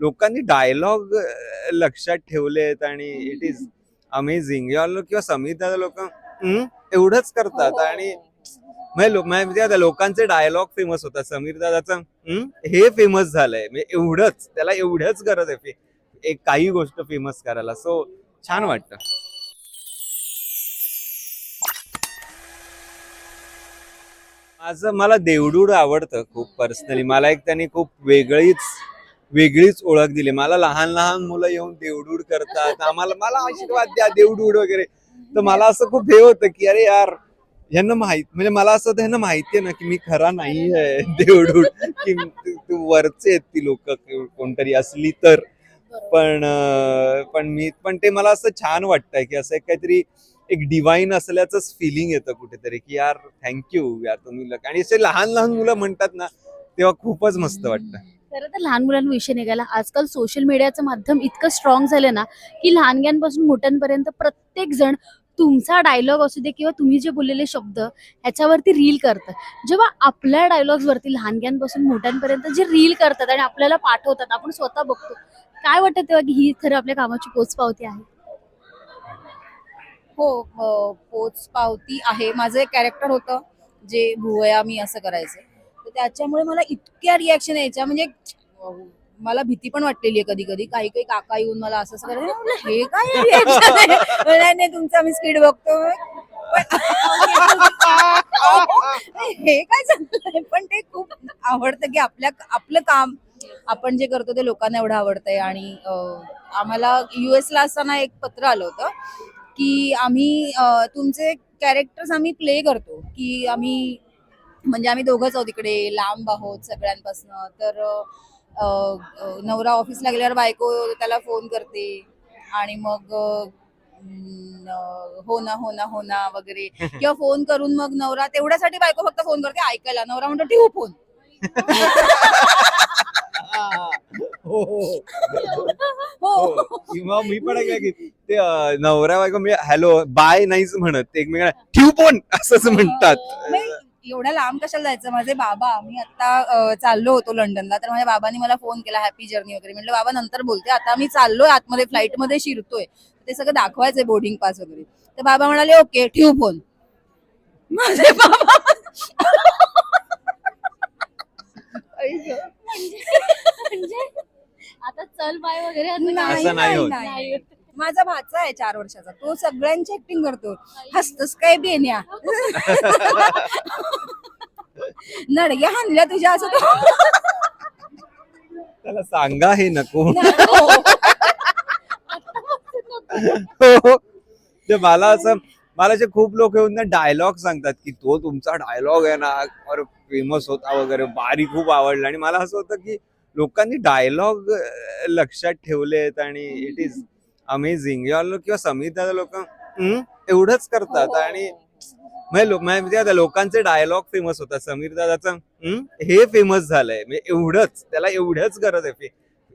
लोकांनी डायलॉग लक्षात ठेवलेत आणि इट इज अमेझिंग किंवा समीर दादा लोक एवढंच करतात. आणि म्हणजे आता लोकांचे डायलॉग फेमस होतात. समीर दादाचं "हं? हे फेमस झालंय. म्हणजे एवढंच त्याला एवढंच गरज आहे. एक काही गोष्ट फेमस करायला. सो छान वाटतं. माझं मला देवडूड आवडतं खूप पर्सनली मला एक त्यांनी खूप वेगळीच वेगळीच ओळख दिली. मला लहान लहान मुलं येऊन देवडूड करतात. आम्हाला मला आशीर्वाद द्या देवडूड वगैरे. तर मला असं खूप हे होतं की अरे यार ह्यांना माहीत म्हणजे मला असं होतं ह्यांना माहिती आहे ना की मी खरा नाही आहे देवडूड की तू- वरचे आहेत ती लोक कोणतरी असली तर. पण पण मी पण ते मला असं छान वाटतंय की असं एक काहीतरी एक डिवाइन असल्याचंच फिलिंग येतं कुठेतरी की यार थँक्यू यार तुम्ही आणि असे लहान लहान मुलं म्हणतात ना तेव्हा खूपच मस्त वाटतं. खरं तर लहान मुलांविषयी निघाला. आजकाल सोशल मीडियाचं माध्यम इतकं स्ट्रॉंग झालं ना की लहानग्यांपासून मोठ्यांपर्यंत प्रत्येक जण तुमचा डायलॉग असू दे किंवा तुम्ही जे बोललेले शब्द ह्याच्यावरती रील करतात जेव्हा आपल्या डायलॉग्सवरती लहानग्यांपासून मोठ्यांपर्यंत जे रील करतात आणि आपल्याला पाठवतात आपण स्वतः बघतो काय वाटतं तेव्हा की ही खरं आपल्या कामाची पोच पावती आहे? हो पोच पावती आहे. माझं एक कॅरेक्टर होतं जे भुवया मी असं करायचं. त्याच्यामुळे मला इतक्या रिॲक्शन यायच्या. म्हणजे मला भीती पण वाटलेली आहे कधी कधी काही काही काका येऊन मला असं असं करायचं. हे काय रिॲक्शन आहे? नाही नाही तुमचा मी स्पीड बघतो. हे काय चाललंय? पण ते खूप आवडतं की आपल्या आपलं काम आपण जे करतो ते लोकांना एवढं आवडतंय. आणि आम्हाला युएसला ला असताना एक पत्र आलं होतं की आम्ही तुमचे कॅरेक्टर्स आम्ही प्ले करतो. की आम्ही म्हणजे आम्ही दोघंच आहोत इकडे लांब आहोत सगळ्यांपासून. तर नवरा ऑफिसला गेल्यावर बायको त्याला फोन करते आणि मग हो ना हो ना हो ना वगैरे. किंवा फोन करून मग नवरा तेवढ्यासाठी बायको फक्त फोन करते ऐकायला. नवरा म्हणतो ठेवू फोन हो हो हो. किंवा मी पण काय की ते नवरा बायको म्हणजे हॅलो बाय नाहीच म्हणत. एकमेकांना ठेव पण असंच म्हणतात. नाही एवढ्या लांब कशाला जायचं? माझे बाबा मी आता चाललो होतो लंडनला तर माझ्या बाबांनी मला फोन केला हॅपी जर्नी वगैरे. म्हटलं बाबा नंतर बोलते. आता मी चाललोय आतमध्ये फ्लाईटमध्ये शिरतोय ते सगळं दाखवायचंय बोर्डिंग पास वगैरे. तर बाबा म्हणाले ओके ठेवू फोन माझे बाबा म्हणजे आता चल बाय वगैरे असं नाही, माझा भाचा आहे चार वर्षाचा. तो सगळ्यांची ऍक्टिंग करतो हसतोस काय बेन्या नडग्या हाणल्या तुझ्या असं त्याला सांगा हे नको. हो. हो. ते मला असं मला जे खूप लोक येऊन ना डायलॉग सांगतात की तो तुमचा डायलॉग आहे ना फेमस होता वगैरे बारी खूप आवडला. आणि मला असं होतं की लोकांनी डायलॉग लक्षात ठेवलेत आणि इट इज अमेझिंग किंवा समीर दादा लोक. एवढंच करतात हो. आणि म्हणजे म्हणजे आता लोकांचे डायलॉग फेमस होतात. समीर दादाचं "हं? हे फेमस झालंय. म्हणजे एवढंच त्याला एवढंच गरज आहे.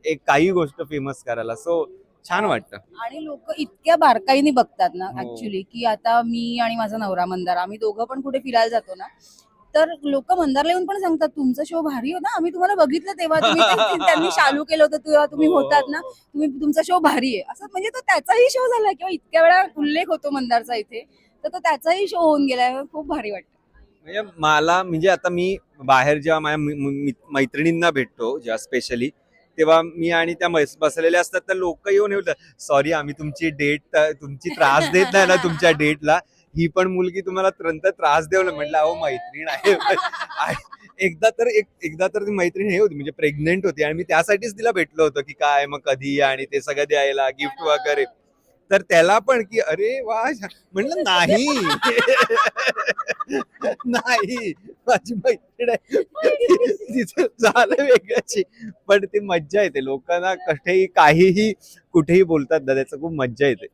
एक काही गोष्ट फेमस करायला. सो छान वाटतं. आणि लोक इतक्या बारकाईने बघतात ना हो. ऍक्च्युली की आता मी आणि माझा नवरा मंदार आम्ही दोघं पण कुठे फिरायला जातो ना तर लोक मंदारला येऊन पण सांगतात तुमचा शो भारी होता आम्ही तुम्हाला बघितलं तेव्हा तुम्ही ते- त्यांनी चालू केलं होतं तेव्हा तुम्ही हो. होतात ना तुम्ही तुमचा शो भारी आहे. असं म्हणजे तो त्याचाही शो झाला किंवा इतक्या वेळा उल्लेख होतो मंदारचा इथे तर तो त्याचाही शो होऊन गेलाय खूप भारी वाटतं. म्हणजे मला म्हणजे आता मी बाहेर जेव्हा माझ्या मि- मि- मैत्रिणींना भेटतो जेव्हा स्पेशली तेव्हा मी आणि त्या मैस- बसलेल्या असतात तर लोक येऊन येतात सॉरी आम्ही तुमची डेट तुमची त्रास देत नाही ना तुमच्या डेटला. ही पण मुलगी तुम्हाला त्रंत त्रास देऊ ना म्हटलं अहो मैत्रीण आहे. एकदा तर एक एकदा तर ती मैत्रीण हे होती म्हणजे प्रेग्नेंट होती आणि मी त्यासाठीच तिला भेटलो होतो की काय मग कधी आणि ते सगळं द्यायला गिफ्ट वगैरे. तर त्याला पण की अरे वा म्हणलं नाही. नाही माझी मैत्रीण आहे. तिचं झालं वेगळ्याची पण ती मज्जा येते. लोकांना कठेही काहीही कुठेही बोलतात ना त्याचं खूप मज्जा येते.